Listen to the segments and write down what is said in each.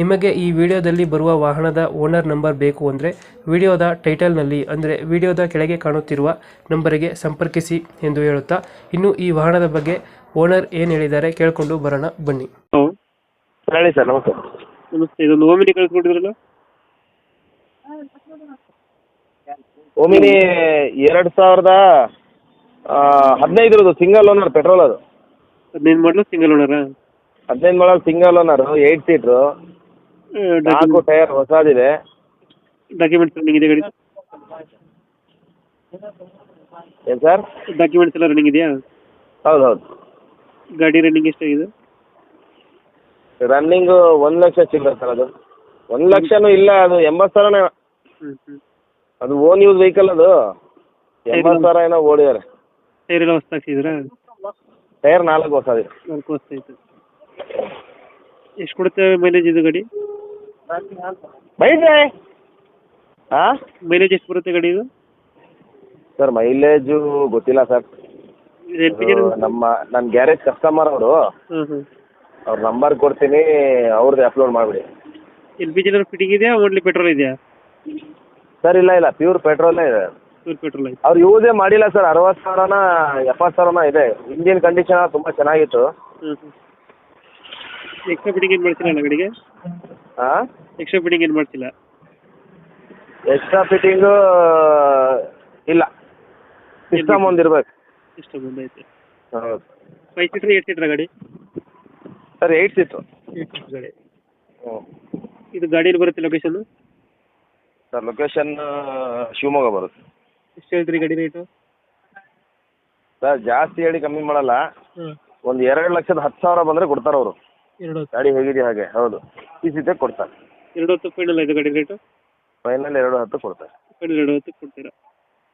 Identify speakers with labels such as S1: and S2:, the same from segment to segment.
S1: ನಿಮಗೆ ಈ ವಿಡಿಯೋದಲ್ಲಿ ಬರುವ ವಾಹನದ ಓನರ್ ನಂಬರ್ ಬೇಕು ಅಂದರೆ ವಿಡಿಯೋದ ಟೈಟಲ್ನಲ್ಲಿ ಅಂದರೆ ವಿಡಿಯೋದ ಕೆಳಗೆ ಕಾಣುತ್ತಿರುವ ನಂಬರಿಗೆ ಸಂಪರ್ಕಿಸಿ ಎಂದು ಹೇಳುತ್ತಾ ಇನ್ನು ಈ ವಾಹನದ ಬಗ್ಗೆ ಓನರ್ ಏನು ಹೇಳಿದ್ದಾರೆ ಕೇಳಿಕೊಂಡು ಬರೋಣ ಬನ್ನಿ.
S2: ಹೇಳಿ ಸರ್ ನಮಸ್ತೆ.
S1: ನಮಸ್ತೆ ಇದೊಂದು ಓಮಿನಿ ಕಳ್ಸ್ಕೊಟ್ಟಿದ್ರಲ್ಲ?
S2: ಓಮಿನಿ ಎರಡು ಸಾವಿರದ ಹದಿನೈದರದು ಸಿಂಗಲ್ ಓನರ್ ಪೆಟ್ರೋಲ್ ಅದು.
S1: ಹದಿನೈದು ಮಾಡಲು ಸಿಂಗಲ್ ಓನರ್?
S2: ಹದಿನೈದು model single owner eight seater. ನಾಲ್ಕು ಟೈರ್ ಹೊಸದಿದೆ.
S1: ಡಾಕ್ಯುಮೆಂಟ್ಸ್ ರನ್ನಿಂಗ್ ಇದೆ ಗಾಡಿ?
S2: ಏನು ಸರ್?
S1: ಡಾಕ್ಯುಮೆಂಟ್ಸ್ ಎಲ್ಲ ರನ್ನಿಂಗ್ ಇದೆಯಾ?
S2: ಹೌದು ಹೌದು
S1: ಗಾಡಿ ರನ್ನಿಂಗ್ ಎಷ್ಟಾಗಿದೆ?
S2: ರನ್ನಿಂಗ್ ಒಂದು ಲಕ್ಷ ಚಿಲ್ಲರೆ ಸರ್ ಅದು. ಒಂದು ಲಕ್ಷನೂ ಇಲ್ಲ ಅದು ಎಂಬತ್ತು ಸಾವಿರನೇ
S1: ಹ್ಞೂ ಹ್ಞೂ
S2: ಅದು ಓನ್ ಯೂಸ್ ವೆಹಿಕಲ್ ಅದು. ಎಂಬತ್ತು ಸಾವಿರ ಏನೋ ಓಡಿದಾರೆ
S1: ಟೈರ್ ಎಲ್ಲ ಹೊಸ್ತು ಹಾಕ್ಸಿದ್ರಾ
S2: ಟೈರ್ ನಾಲ್ಕು ಹೊಸದಿದೆ.
S1: ನಾಲ್ಕು ಹೊಸ್ತು ಐತೆ ಎಷ್ಟು ಕೊಡುತ್ತೆ ಮೈಲೇಜ್ ಇದು ಗಾಡಿ?
S2: ಬೈದ್ರೆ ಹಾಂ
S1: ಮೈಲೇಜ್ ಎಷ್ಟು ಬರುತ್ತೆ ಗಾಡಿ ಇದು?
S2: ಸರ್ ಮೈಲೇಜು ಗೊತ್ತಿಲ್ಲ ಸರ್. ನಮ್ಮ ನನ್ನ ಗ್ಯಾರೇಜ್ ಕಸ್ಟಮರ್ ಅವರು. ಅವ್ರ ನಂಬರ್ ಕೊಡ್ತೀನಿ ಅವ್ರದ್ದು ಅಪ್ಲೋಡ್ ಮಾಡಿಬಿಡಿ.
S1: ಎಲ್ ಪಿ ಜಿ ಫಿಟ್ಟಿಂಗ್ ಇದೆಯಾ ಓನ್ಲಿ ಪೆಟ್ರೋಲ್ ಇದೆಯಾ?
S2: ಸರ್ ಇಲ್ಲ ಇಲ್ಲ ಪ್ಯೂರ್ ಪೆಟ್ರೋಲ್ ಇದೆ.
S1: ಪ್ಯೂರ್ ಪೆಟ್ರೋಲ್ ಐತೆ
S2: ಅವ್ರು ಯೂಸೇ ಮಾಡಿಲ್ಲ ಸರ್ ಅರವತ್ತು ಸಾವಿರನ ಎಪ್ಪತ್ತು ಸಾವಿರನ ಇದೆ. ಇಂಜಿನ್ ಕಂಡೀಷನ್ ತುಂಬಾ ಚೆನ್ನಾಗಿತ್ತು.
S1: ಹ್ಞೂ ಹ್ಞೂ ಎಕ್ಸ್ಟ್ರಾ ಫಿಟ್ಟಿಂಗ್ ಏನು ಗಾಡಿಗೆ?
S2: ಹಾಂ
S1: ಎಕ್ಸ್ಟ್ರಾ ಫಿಟ್ಟಿಂಗ್ ಏನು ಮಾಡ್ತಿಲ್ಲ?
S2: ಎಕ್ಸ್ಟ್ರಾ ಫಿಟ್ಟಿಂಗು ಇಲ್ಲ. ಸಿಸ್ಟಮ್ ಒಂದು ಇರ್ಬೇಕು
S1: ಇಷ್ಟ ಬಂದೈತೆ
S2: ಹೌದು.
S1: ಫೈವ್ ಸೀಟ್ರ್ ಏಟ್ ಸೀಟ್ರ್ ಗಾಡಿ?
S2: Sir eight seat
S1: eight seater ಗಾಡಿ.
S2: ಹ್ಞೂ
S1: ಇದು ಗಾಡಿಯಲ್ಲಿ ಬರುತ್ತೆ ಲೊಕೇಶನ್
S2: ಸರ್ ಲೊಕೇಶನ್ ಶಿವಮೊಗ್ಗ ಬರುತ್ತೆ.
S1: ಎಷ್ಟು ಹೇಳ್ತೀರಿ ಗಾಡಿ ರೇಟು
S2: ಸರ್ ಜಾಸ್ತಿ ಹೇಳಿ ಕಮ್ಮಿ ಮಾಡಲ್ಲ.
S1: ಒಂದ್
S2: ಒಂದು ಎರಡು ಲಕ್ಷದ ಹತ್ತು ಸಾವಿರ ಬಂದರೆ ಕೊಡ್ತಾರೆ ಅವರು.
S1: ಎರಡು
S2: ಗಾಡಿ ಹೇಗಿದೆ ಹಾಗೆ ಹೌದು. ಈ ಸೀತೆ ಕೊಡ್ತಾರೆ.
S1: ಎರಡು ಹೊತ್ತು ಫೈನಲ್ ಐದು ಗಾಡಿ ರೇಟು
S2: ಫೈನಲ್ ಎರಡು ಹತ್ತು ಕೊಡ್ತಾರೆ.
S1: ಫೈನಲ್ ಎರಡು ಹೊತ್ತು ಕೊಡ್ತೀರಾ?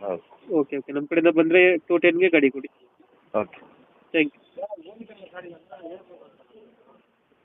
S2: ಹೌದು.
S1: ಓಕೆ ಓಕೆ ನಮ್ಮ ಕಡೆಯಿಂದ ಬಂದರೆ ಟು ಟೆನ್ಗೆ ಗಾಡಿ ಕೊಡಿ.
S2: Okay
S1: thank you